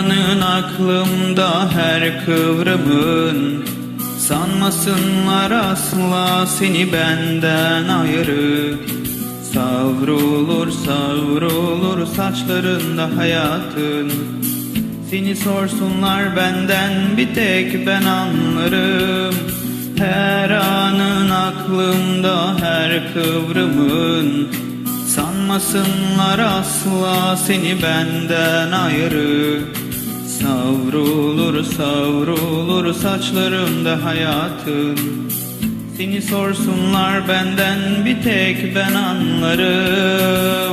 anın aklımda her kıvrımın. Sanmasınlar asla seni benden ayrı. Savrulur savrulur saçlarında hayatın. Seni sorsunlar benden bir tek ben anlarım. Her anın aklımda her kıvrımın. Sanmasınlar asla seni benden ayrı Savrulur savrulur saçlarımda hayatın Seni sorsunlar benden bir tek ben anlarım